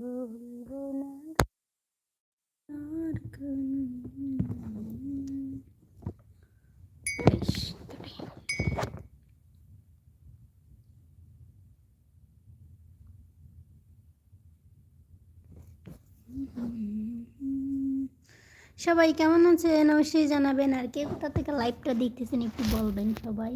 বলব না সবাই কেমন আছেন? অবশ্যই জানাবেন। আর কে কোথা থেকে লাইভটা দেখতেছেন একটু বলবেন সবাই।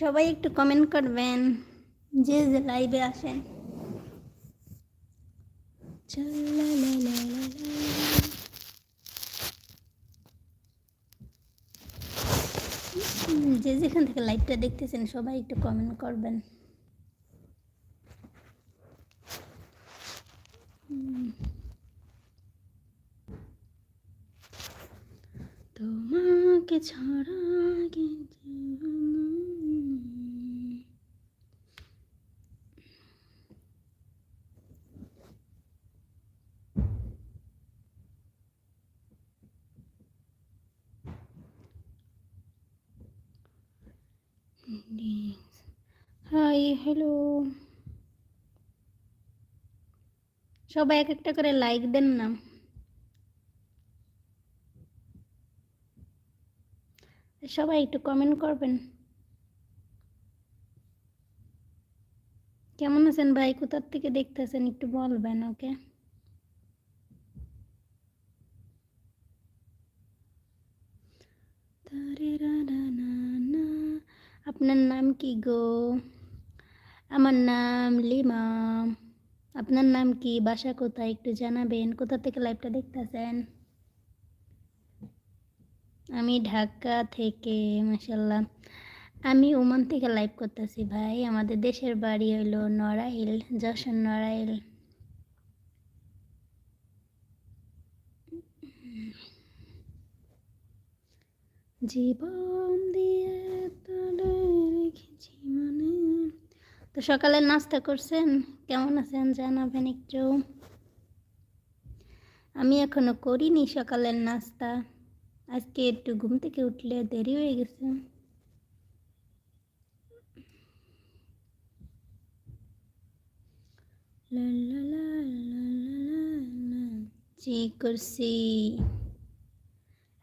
সবাই একটু কমেন্ট করবেন, যে যে লাইভে আসেন। যে যেখান থেকে লাইভটা দেখতেছেন, সবাই একটু কমেন্ট করবেন। তোমাকে ছাড়া কিন্তু হাই হ্যালো সবাই এক একটা করে লাইক দেন না। সবাই একটু কমেন্ট করবেন। কেমন আছেন ভাই? কোথার থেকে দেখতেছেন? একটু বলবেন ওকে আপনার নাম কি গো? আমার নাম লিমা। আপনার নাম কি? বাসা কোথায়? একটু জানাবেন। কোথা থেকে লাইভটা দেখতেছেন? আমি ঢাকা থেকে মাসাল্লাহ আমি ওমান থেকে লাইভ করতেছি ভাই। আমাদের দেশের বাড়ি হইল নড়াইল, যশোর নড়াইল। জীবন দিয়ে তলে রেখেছি মনে তো সকালে নাস্তা করছেন? কেমন আছেন? জানাবেন একটু। আমি এখনও করিনি সকালের নাস্তা। আজকে একটু ঘুম থেকে উঠলে দেরি হয়ে গেছে। করছি।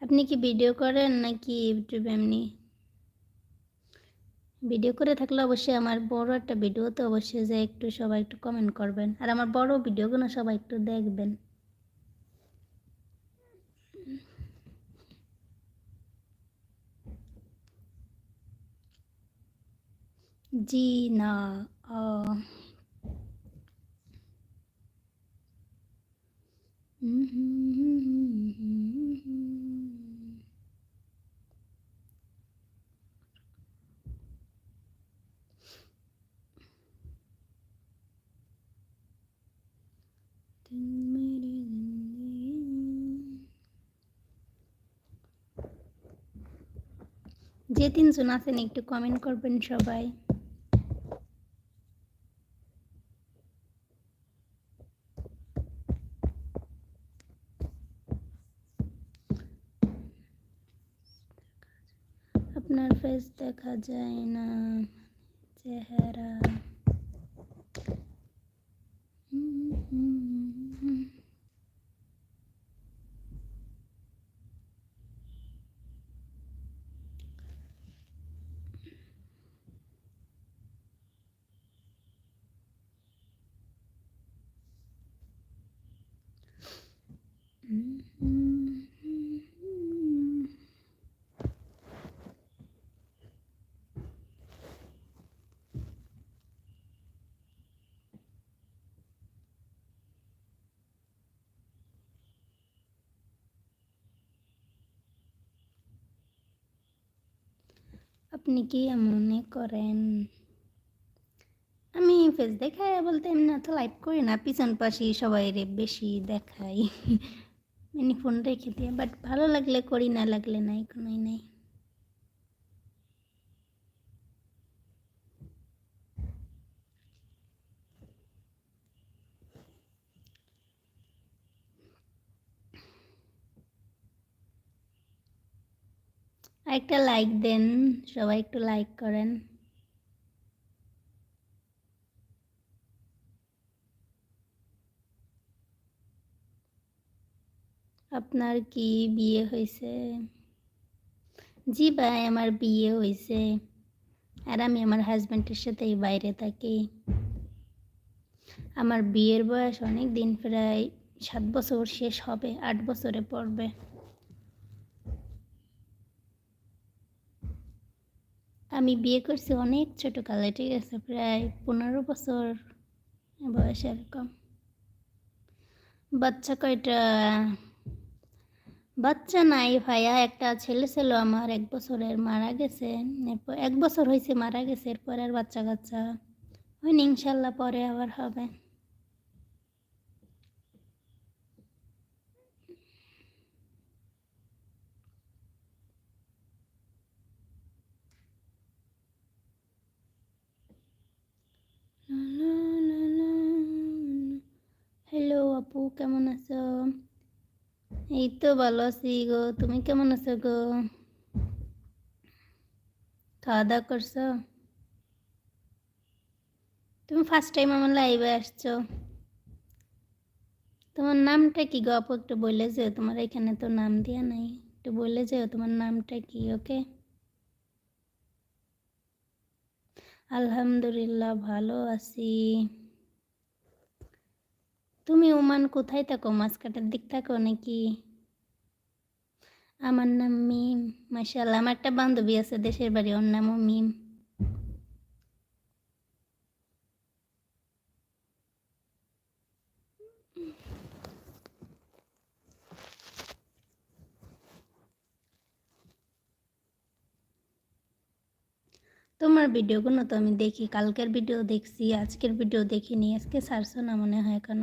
আপনি কি ভিডিও করেন নাকি ইউটিউব এমনি? ভিডিও করে থাকলে অবশ্যই আমার বড় একটা ভিডিওতে অবশ্যই যে একটু সবাই একটু কমেন্ট করবেন। আর আমার বড় ভিডিওগুলো সবাই একটু দেখবেন। জি না যে তিনজন আছেন একটু কমেন্ট করবেন সবাই। আপনার ফেস দেখা যায় না চেহারা। আপনি কি মনে করেন? আমি ফেস দেখাই বলতে এমনি তো লাইভ করি না, পিছন পাশে সবাই রে বেশি দেখাই। এমনি ফোন রেখে দিয়ে বাট ভালো লাগলে করি, না লাগলে নাই, কোনোই নাই। একটা লাইক দেন, সবাই একটু লাইক করেন। আপনার কি বিয়ে হয়েছে? জি ভাই, আমার বিয়ে হয়েছে। আর আমি আমার হাজব্যান্ডের সাথেই বাইরে থাকি। আমার বিয়ের বয়স অনেক দিন, প্রায় সাত বছর শেষ হবে, আট বছরে পড়বে। আমি বিয়ে করছি অনেক ছোটো কালে ঠিক আছে? প্রায় পনেরো বছর বয়স এরকম। বাচ্চা কয়টা? বাচ্চা নাই ভাইয়া, একটা ছেলে ছিল আমার, এক বছরের মারা গেছে। এরপর এক বছর হয়েছে মারা গেছে, এরপর আর বাচ্চা কাচ্চা ওই ইনশাল্লাহ পরে আবার হবে হ্যালো আপু, কেমন আছো? এই তো ভালো আছি গো, তুমি কেমন আছো গো? খাওয়া দাওয়া করছ? তুমি ফার্স্ট টাইম আমার লাইভে আসছো। তোমার নামটা কি গো আপু? একটু বলে যে তোমার এখানে তো নাম দেওয়া নাই। একটু বলে যে তোমার নামটা কি, ওকে? আলহামদুলিল্লাহ, ভালো আছি। তুমি ওমান কোথায় থাকো? মাসকাটার দিক থাকো নাকি? আমার নাম মিম মাসাল্লাহ আমার একটা বান্ধবী আছে, দেশের বাড়ি, ওর নামও মিম। তোমার ভিডিওগুলো তো আমি দেখি, কালকের ভিডিও দেখছি, আজকের ভিডিও দেখিনি, আজকে সারছো না মনে হয় কেন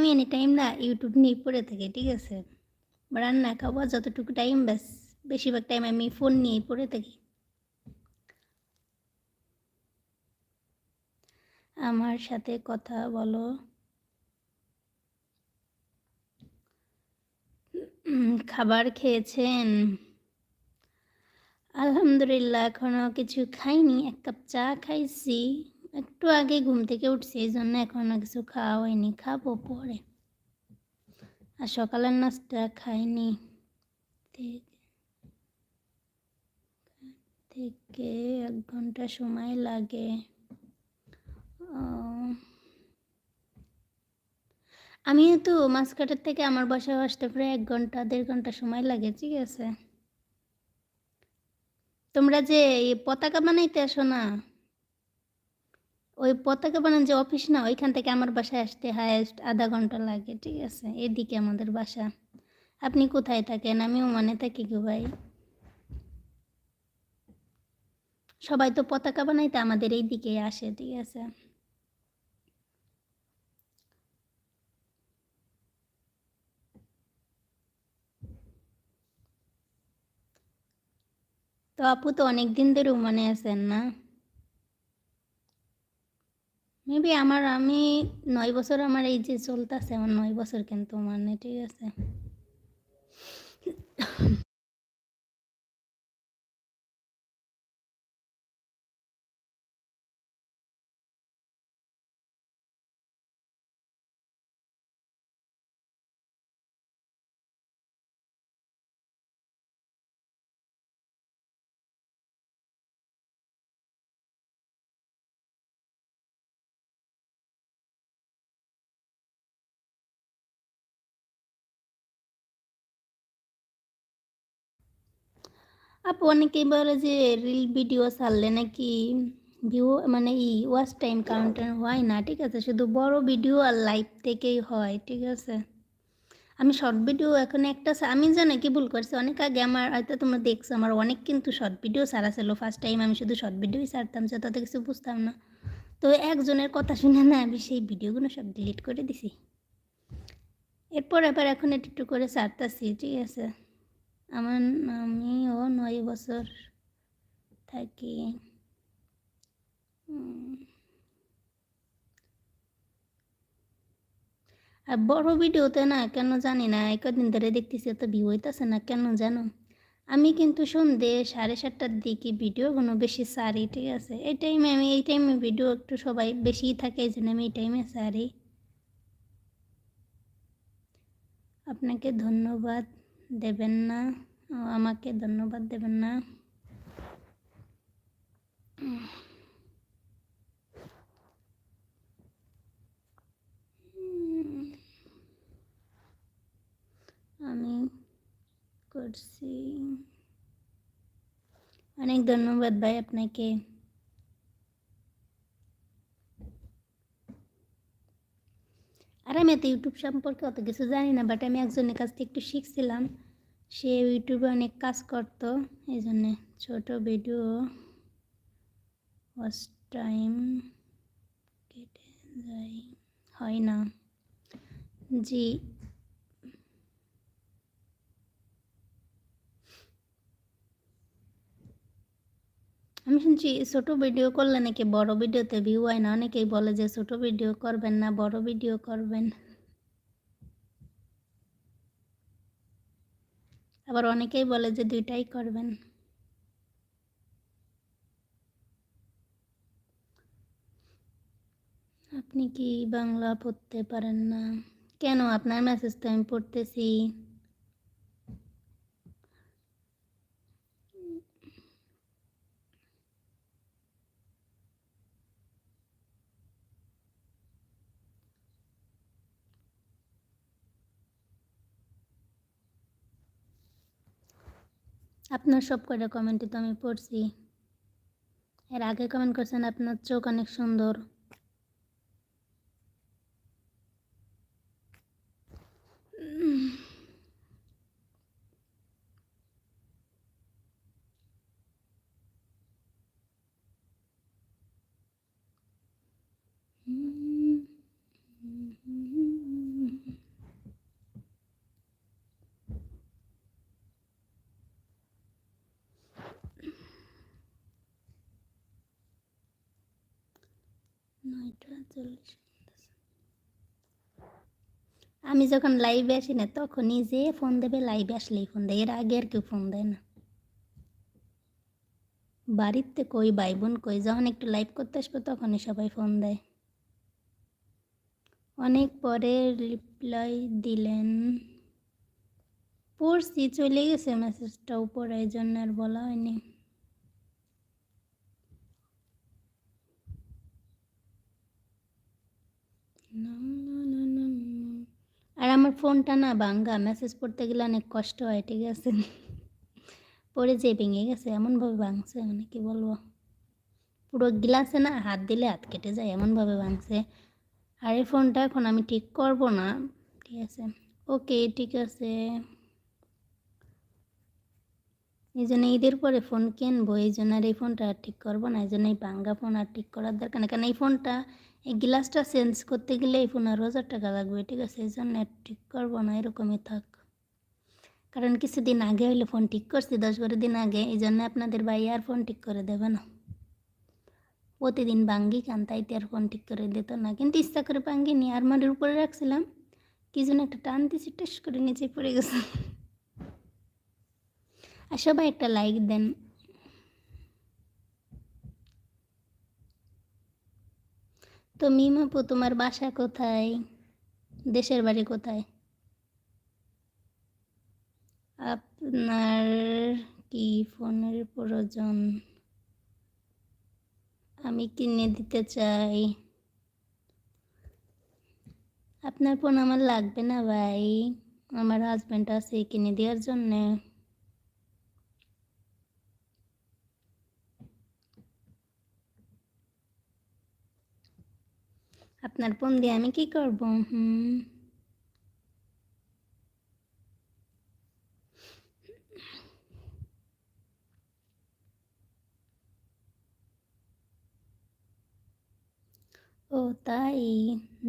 আমি এনি টাইম না ইউটিউব নিয়ে পড়ে থাকি, ঠিক আছে? রান্না খাওয়া যতটুকু টাইম ব্যাস, বেশিরভাগ টাইম আমি ফোন নিয়েই পড়ে থাকি। আমার সাথে কথা বলো। খাবার খেয়েছেন? আলহামদুলিল্লাহ এখনও কিছু খাইনি, এক কাপ চা খাইছি। একটু আগে ঘুম থেকে উঠছি এই জন্য এখনও কিছু খাওয়া হয়নি। খাব পরে। আর সকালের নাস্তা খাইনি। থেকে এক ঘণ্টা সময় লাগে। আমিও তো মাছ কাটার থেকে আমার বাসায় আসতে প্রায় এক ঘণ্টা, দেড় ঘণ্টা সময় লাগে, ঠিক আছে? তোমরা যে পতাকা বানাইতে আসো না? ওই পতাকা বানান যে অফিস না, ওইখান থেকে আমার বাসায় আসতে হায়েস্ট আধা ঘণ্টা লাগে, ঠিক আছে? এদিকে আমাদের বাসা। আপনি কোথায় থাকেন? আমিও মানে থাকি গো ভাই। সবাই তো পতাকা বানাইতে আমাদের এই দিকে আসে, ঠিক আছে? তো আপু তো অনেক দিন ধরে উমানে আছেন না? মেবি আমার, আমি নয় বছর আমার এই যে চলতেছে, আমার নয় বছর কিন্তু মানে ঠিক আছে। আপু অনেকেই বলে যে রিল ভিডিও ছাড়লে নাকি ভিউ মানে ই ওয়াচ টাইম কাউন্টার হয় না, ঠিক আছে? শুধু বড় ভিডিও আর লাইভ থেকেই হয়, ঠিক আছে? আমি শর্ট ভিডিও এখন একটা আমি জানি কি ভুল করছি, অনেক আগে আমার, হয়তো তোমরা দেখছ, আমার অনেক কিন্তু শর্ট ভিডিও ছাড়া ছিল। ফার্স্ট টাইম আমি শুধু শর্ট ভিডিওই ছাড়তাম, যে তাতে কিছু বুঝতাম না। তো একজনের কথা শুনে না আমি সেই ভিডিওগুলো সব ডিলিট করে দিছি। এরপর এবার এখন একটু একটু করে ছাড়তেছি, ঠিক আছে? আমার আমিও নয় বছর থাকি। আর বড় ভিডিওতে না, কেন জানি না কদিন ধরে দেখতেছি এত ভিউ হইতেছে না, কেন জানো? আমি কিন্তু সন্ধে সাড়ে সাতটার দিকে ভিডিও কোনো বেশি সারি, ঠিক আছে? এই টাইমে আমি, এই টাইমে ভিডিও একটু সবাই বেশি থাকে, এই জন্য আমি এই টাইমে সারি। আপনাকে ধন্যবাদ। দেবেন না আমাকে ধন্যবাদ দেবেন না আমি করছি অনেক ধন্যবাদ ভাই আপনাকে আর আমি এত ইউটিউব সম্পর্কে অত কিছু জানি না বাট আমি একজনের কাছ থেকে একটু শিখছিলাম। সে ইউটিউবে অনেক কাজ করতো, এই জন্যে ছোটো ভিডিও ফার্স্ট টাইম কেটে যায়, হয় না। জি। আমি শুনছি ছোট ভিডিও করলে নাকি বড় ভিডিওতে ভিউ হয় না? অনেকেই বলে যে ছোট ভিডিও করবেন না, বড় ভিডিও করবেন। আবার অনেকেই বলে যে দুইটাই করবেন। আপনি কি বাংলা পড়তে পারেন না? কেন? আপনার মেসেজ তো আমি পড়তেছি। আপনার সব কটা কমেন্টে তো আমি পড়ছি। এর আগে কমেন্ট করছেন, আপনার চোখ অনেক সুন্দর। আমি যখন লাইভে আসি না তখনই যে ফোন দেবে লাইভে আসলেই ফোন দেয়। এর আগে আর কেউ ফোন দেয় না। বাড়িতে কই ভাই বোন কই, যখন একটু লাইভ করতে আসব, তখনই সবাই ফোন দেয়। অনেক পরে রিপ্লাই দিলেন, পড়ছি, চলে গেছে মেসেজটা উপরে, এই জন্য আর বলা হয়নি। আর আমার ফোনটা না ভাঙ্গা মেসেজ পড়তে গেলে অনেক কষ্ট হয়, ঠিক আছে? পড়ে যে ভেঙে গেছে, এমনভাবে ভাঙছে মানে কি বলব? পুরো গ্লাসে না হাত দিলে হাত কেটে যায়, এমনভাবে ভাঙছে। আর এই ফোনটা এখন আমি ঠিক করব না, ঠিক আছে? ওকে, ঠিক আছে। এই জন্য ঈদের পরে ফোন কিনবো, এই জন্য আর এই ফোনটা আর ঠিক করব না, এই জন্য এই ভাঙ্গা ফোন আর ঠিক করার দরকার নেই। কারণ এই ফোনটা এই গ্লাসটা চেঞ্জ করতে গেলে এই ফোন আরও হাজার টাকা লাগবে, ঠিক আছে? এই জন্য ঠিক করব না, এরকমই থাক। কারণ কিছুদিন আগে হইলে ফোন ঠিক করছি, দশ বারো দিন আগে, এই জন্য আপনাদের ভাই আর ফোন ঠিক করে দেবে না। প্রতিদিন ভাঙ্গি কান তাইতে আর ফোন ঠিক করে দিত না। কিন্তু ইচ্ছা করে ভাঙ্গিনি আরমারির উপরে রাখছিলাম। কি যেন একটা টান দিয়েছি টেস্ট করে নিচে পড়ে গেছে। আর সবাই একটা লাইক দেন। তো মিমাপু, তোমার বাসা কোথায়? দেশের বাড়ি কোথায়? আপনার কি ফোনের প্রয়োজন? আমি কিনে দিতে চাই। আপনার ফোন আমার লাগবে না ভাই। আমার হাজব্যান্ড আছে কিনে দেওয়ার জন্যে। আপনার ফোন দিয়ে আমি কি করব? হুম। ও তাই?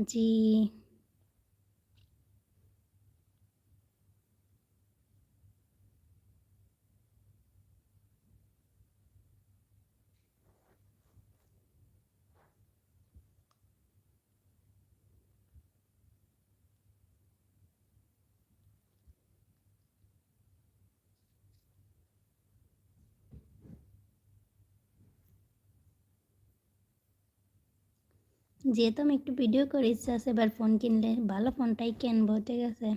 জি। যেহেতু আমি একটু ভিডিও করে ইচ্ছা আছে, এবার ফোন কিনলে। ভালো ফোনটাই কিনবো, ঠিক আছে?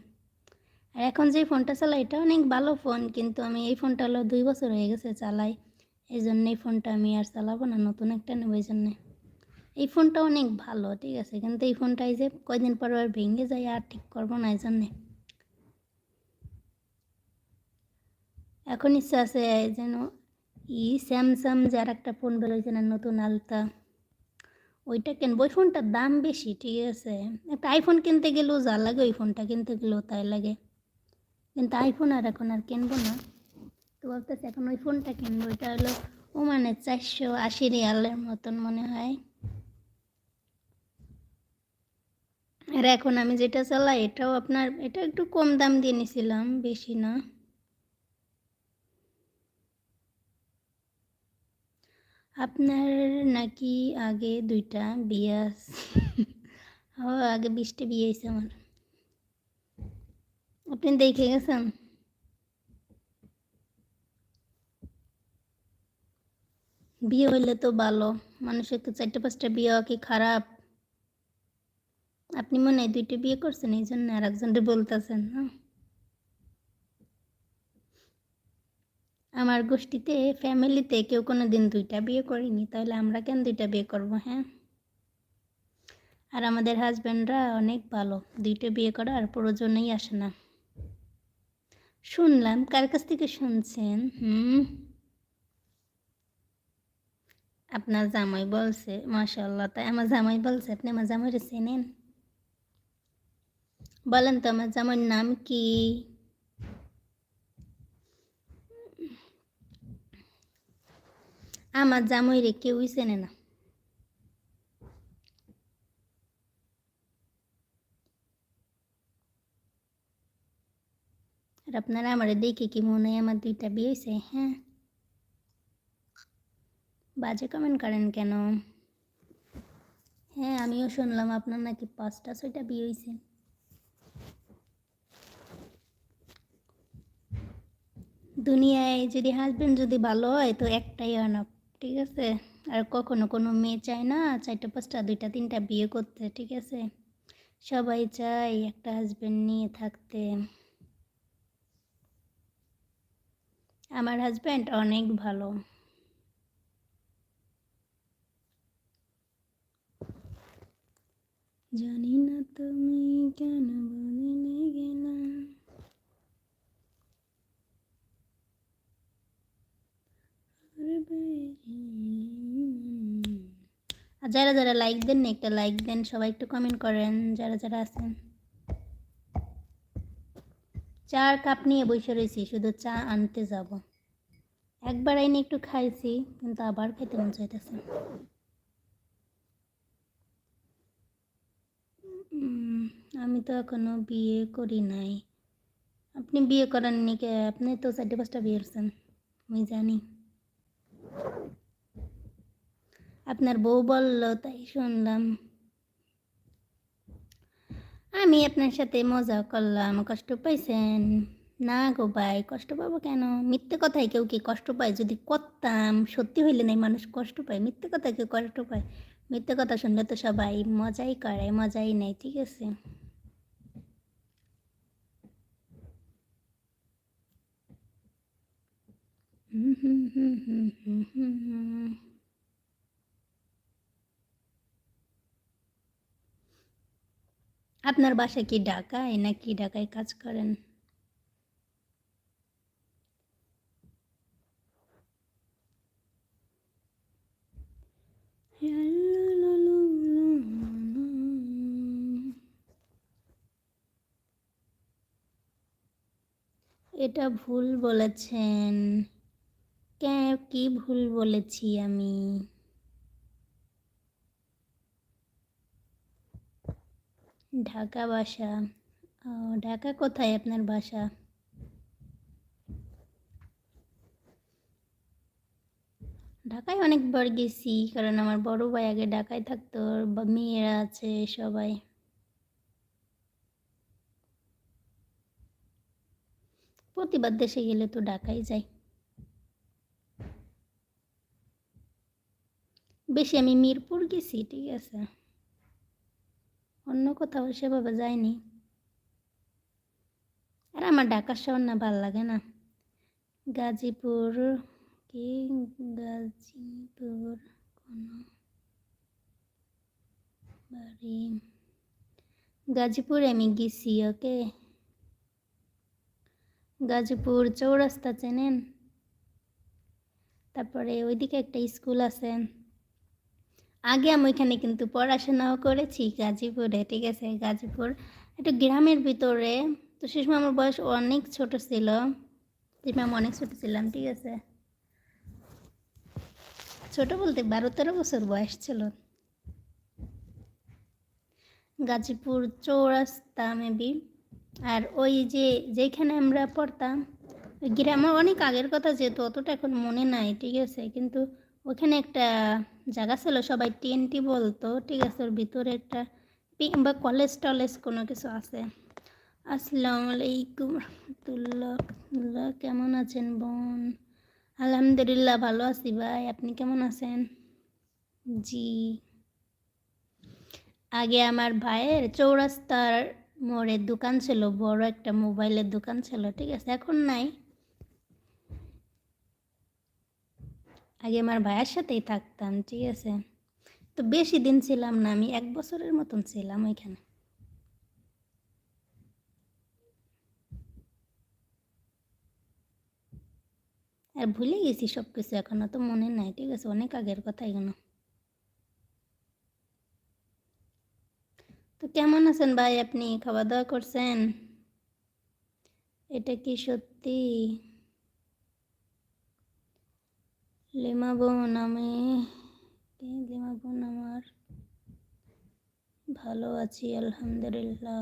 আর এখন যে ফোনটা চালাই, এটা অনেক ভালো ফোন, কিন্তু আমি এই ফোনটা হলো দুই বছর হয়ে গেছে চালাই। এই জন্য এই ফোনটা আমি আর চালাবো না, নতুন একটা নেব এই জন্যে। এই ফোনটা অনেক ভালো, ঠিক আছে? কিন্তু এই ফোনটাই যে কয়দিন পর আর ভেঙে যায়, আর ঠিক করব না এই জন্যে। এখন ইচ্ছা আছে যেন ই স্যামসাং যার একটা ফোন বেরোয়েছে না নতুন আলতা ওইটা কিনবো। ওই ফোনটার দাম বেশি, ঠিক আছে? একটা আইফোন কিনতে গেলেও যা লাগে ওই ফোনটা কিনতে গেলেও তাই লাগে। কিন্তু আইফোন আর এখন আর কিনবো না। তো ভাবতেছি এখন ওই ফোনটা কিনবো। ওইটা হলো ও মানে চারশো আশি রিয়ালের মতন মনে হয়। আর এখন আমি যেটা চালাই, এটাও আপনার, এটা একটু কম দাম দিয়ে নিয়েছিলাম বেশি না। আপনার নাকি আগে দুইটা বিয়ে ও আগে বিশটা বিয়ে হয়েছে আমার। আপনি দেখে গেছেন? বিয়ে হইলে তো ভালো। মানুষের তো চারটে পাঁচটা বিয়ে হওয়া কি খারাপ? আপনি মনে হয় দুইটা বিয়ে করছেন এই জন্য আর একজনটা বলতেছেন হ্যাঁ আমার গোষ্ঠীতে ফ্যামিলিতে কেউ কোনো দিন দুইটা বিয়ে করেনি, তাহলে আমরা কেন দুইটা বিয়ে করব হ্যাঁ? আর আমাদের হাজব্যান্ডরা অনেক ভালো, দুইটা বিয়ে করার প্রয়োজনেই আসে না। শুনলাম, কার কাছ থেকে শুনছেন? হুম? আপনার জামাই বলছে মাশাল্লাহ তাই আমার জামাই বলছে, আপনি আমার জামাইরে চেনেন? বলেন তো, আমার জামাইয়ের নাম কি? আমার জামাইরে কেউই চেনে না। আর আপনারা আমার দেখে কি মনে হয় আমার দুইটা বিয়ে হয়েছে হ্যাঁ। বাজে কমেন্ট করেন কেন? হ্যাঁ আমিও শুনলাম আপনার নাকি পাঁচটা ছয়টা বিয়ে হয়েছে দুনিয়ায় যদি হাজব্যান্ড যদি ভালো হয়, তো একটাই আনক ঠিক আছে? আর কখনো কোনো মেয়ে চায় না, চারটা, পাঁচটা, দুইটা, তিনটা বিয়ে করতে, ঠিক আছে? সবাই চায় একটা হাজব্যান্ড নিয়ে থাকতে। আমার হাজব্যান্ড অনেক ভালো। জানি না তুমি কেন আর যারা যারা লাইক দেন একটা লাইক দেন, সবাই একটু কমেন্ট করেন, যারা যারা আছেন। চার কাপ নিয়ে বসে রয়েছি, শুধু চা আনতে যাব। একবার আইনি একটু খাইছি, কিন্তু আবার খেতে মন চাইতেছে আমি তো এখনও বিয়ে করি নাই। আপনি বিয়ে করেননি কে? আপনি তো চারটে পাঁচটা বিয়ে করছেন, আমি জানি। আপনার বউ বলল, তাই শুনলাম। আমি আপনার সাথে মজা করলাম, কষ্ট পাইছেন? না গো ভাই, কষ্ট পাবো কেন? মিথ্যে কথায় কেউ কি কষ্ট পায়? যদি করতাম, সত্যি হইলে নাই, মানুষ কষ্ট পায়। মিথ্যে কথায় কেউ কষ্ট পায়? মিথ্যে কথা শুনলে তো সবাই মজাই করে, মজাই নেয় ঠিক আছে? হুম হুম হুম হুম হুম হুম। আপনার বাসা কি ঢাকায় নাকি ঢাকায় কাজ করেন? এটা ভুল বলেছেন। কে কি ভুল বলেছি আমি? ঢাকা বাসা। ঢাকা কোথায় আপনার বাসা? ঢাকায় অনেকবার গেছি, কারণ আমার বড় ভাই আগে ঢাকায় থাকতো মেয়েরা আছে সবাই। প্রতিবার দেশে গেলে তো ঢাকাই যাই। বেশি আমি মিরপুর গেছি, ঠিক আছে? অন্য কোথাও সেভাবে যায়নি। আর আমার ঢাকার শহর না ভালো লাগে না। গাজীপুর কি? গাজীপুর কোনো বাড়ি। গাজীপুরে আমি গেছি, ওকে? গাজীপুর চৌরাস্তা চেনেন? তারপরে ওইদিকে একটা স্কুল আছে। আগে আমি ওইখানে কিন্তু পড়াশোনাও করেছি গাজীপুরে, ঠিক আছে? গাজীপুর, একটু গ্রামের ভিতরে। তো সে সময় আমার বয়স অনেক ছোট ছিল। আমি অনেক ছোট ছিলাম, ঠিক আছে? ছোট বলতে বারো তেরো বছর বয়স ছিল। গাজীপুর চৌরাস্তা মেবি আর ওই যে যেখানে আমরা পড়তাম, ওই গ্রামে অনেক আগের কথা যেহেতু, অতটা এখন মনে নাই, ঠিক আছে? কিন্তু ওখানে একটা জায়গা ছিল, সবাই টিএনটি বলতো, ঠিক আছে, ওর ভিতরে একটা বা কলেজ টলেজ কোনো কিছু আছে। আসসালামু আলাইকুম রহমতুল্লাহ কেমন আছেন বোন? আলহামদুলিল্লাহ ভালো আছি ভাই, আপনি কেমন আছেন? জি। আগে আমার ভাইয়ের চৌরাস্তার মোড়ের দোকান ছিল, বড় একটা মোবাইলের দোকান ছিল, ঠিক আছে, এখন নাই। আগে আমার ভাইয়ের সাথেই থাকতাম, ঠিক আছে? তো বেশি দিন ছিলাম না, আমি এক বছরের মতন ছিলাম ওইখানে। আর ভুলে গেছি সব কিছু এখনও তো মনে নাই, ঠিক আছে? অনেক আগের কথা এগুলো। তো কেমন আছেন ভাই আপনি? খাওয়া দাওয়া করছেন? এটা কি সত্যি? লিমা বোন আমি লেমা বোন আমার ভালো আছি আলহামদুলিল্লাহ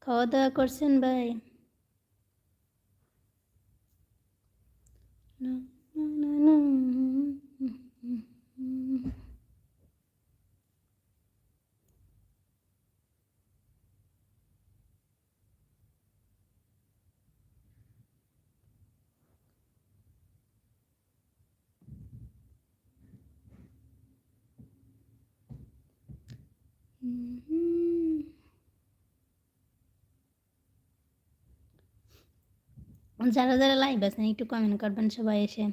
খাওয়া দাওয়া করছেন ভাই না, না, না, যারা যারা লাইভ আছেন, একটু কমেন্ট করবেন সবাই এসে।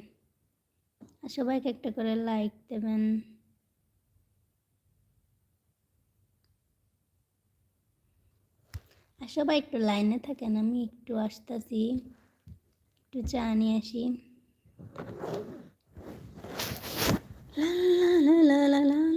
আর সবাইকে একটা করে লাইক দেবেন। আর সবাই একটু লাইনে থাকেন, আমি একটু আসতেছি, একটু চা নিয়ে আসি। লা লা লা লা লা।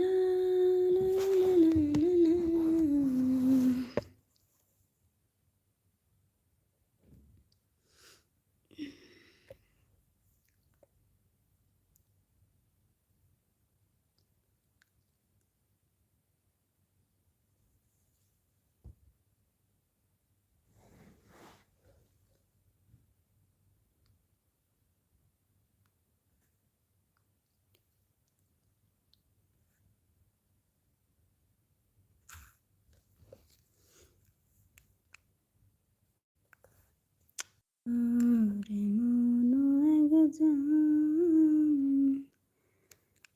যাম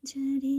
যারে